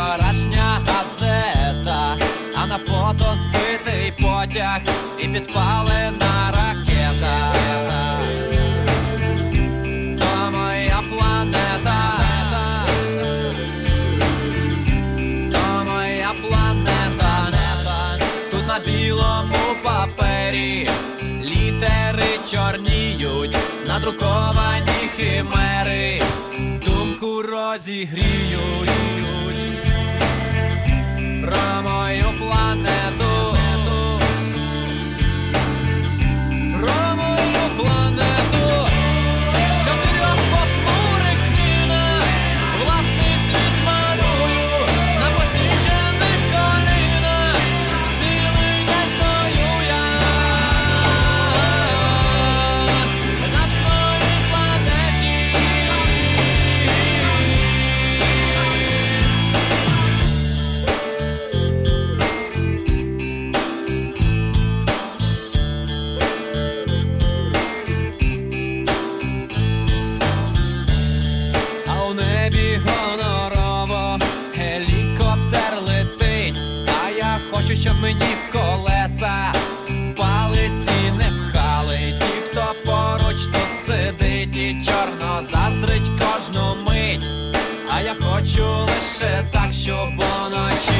вчорашня газета, а на фото збитий потяг і підпалена ракета. То моя планета, то моя планета, тут на білому папері літери чорніють, надруковані химери. думку розігріють. mama yok щоб мені в колеса палиці не пхали. Ті, хто поруч тут сидить і чорно заздрить кожну мить. А я хочу лише так, щоб уночі.